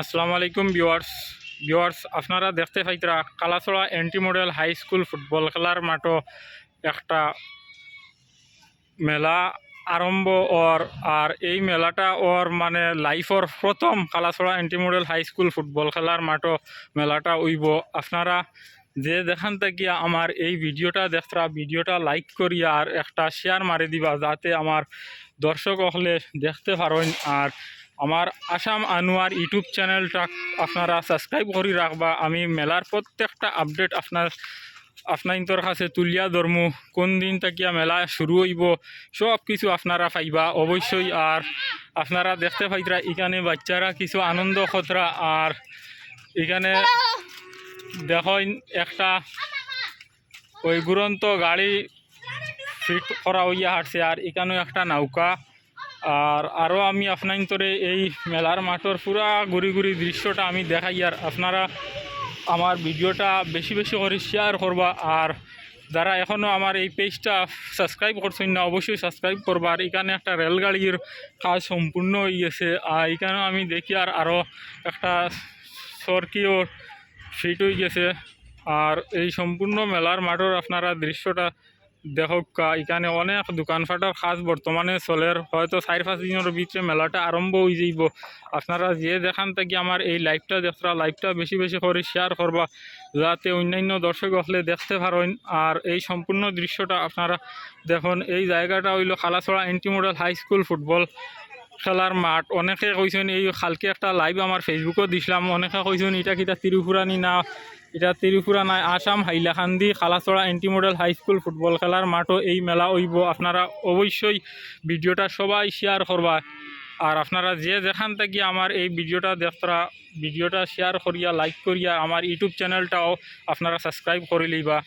আসসালামু আলাইকুম viewers. Viewers, আপনারা দেখতে পাইতরা Kalachhara anti model high school football খেলার মাঠও একটা মেলা আরম্ভ ওর, আর এই মেলাটা ওর মানে লাইফর প্রথম Kalachhara anti model high school football খেলার মাঠও মেলাটা উইব। আপনারা যে দেখান থেকে আমার এই ভিডিওটা দেখরা ভিডিওটা লাইক করিয়া আর একটা শেয়ার মারি দিবা, যাতে আমার দর্শক হলে দেখতে পারেন আর আমার আসাম আনোয়ার ইউটিউব চ্যানেলটা আপনারা সাবস্ক্রাইব করে রাখবা আমি মেলার প্রত্যেকটা আপডেট আপনার আপনার কাছে তুলিয়া ধরমু কোন দিন থাকিয়া মেলা শুরু হইব, সব কিছু আপনারা পাইবা। অবশ্যই আর আপনারা দেখতে পাইতরা এখানে বাচ্চারা কিছু আনন্দ খতরা আর এখানে দেখেন একটা ওই গুরন্ত গাড়ি ফিট করা হইয়া হাঁটছে আর এখানেও একটা নৌকা। আর আরও আমি আপনার এই মেলার মাঠের পুরা ঘুরি ঘুরি দৃশ্যটা আমি দেখাই। আর আপনারা আমার ভিডিওটা বেশি বেশি করে শেয়ার করবা। আর যারা এখনও আমার এই পেজটা সাবস্ক্রাইব করছেন না, অবশ্যই সাবস্ক্রাইব করবা। আর এখানে একটা রেলগাড়ির কাজ সম্পূর্ণ হয়ে গেছে। আর এখানেও আমি দেখি আর আরও একটা সরকিও ফিট হয়ে গেছে। আর এই সম্পূর্ণ মেলার মাঠের আপনারা দৃশ্যটা দেখক এখানে অনেক দোকানপাটের কাজ বর্তমানে চলের হয়তো চার পাঁচ দিনের ভিতরে মেলাটা আরম্ভ হয়ে যাইব। আপনারা যে দেখান থেকে আমার এই লাইভটা দেখরা লাইভটা বেশি বেশি করে শেয়ার করবা, যাতে অন্যান্য দর্শক হলে দেখতে পারেন। আর এই সম্পূর্ণ দৃশ্যটা আপনারা দেখুন, এই জায়গাটা হইল Khalachhara anti model high school football খেলার মাঠ। অনেকে কইছেন, এই কালকে একটা লাইভ আমার ফেসবুকও দিছিলাম। অনেকে কইছেন, এটা কিটা তিরুপুরানি না? এটা ত্রিপুরা নাই, Assam, Hailakandi anti model high school football খেলার মাঠও এই মেলা হইব আপনারা অবশ্যই ভিডিওটা সবাই শেয়ার করবা। আর আপনারা যে যেখান থেকে আমার এই ভিডিওটা দেখা ভিডিওটা শেয়ার করিয়া লাইক করিয়া আমার ইউটিউব চ্যানেলটাও আপনারা সাবস্ক্রাইব করে লইবা।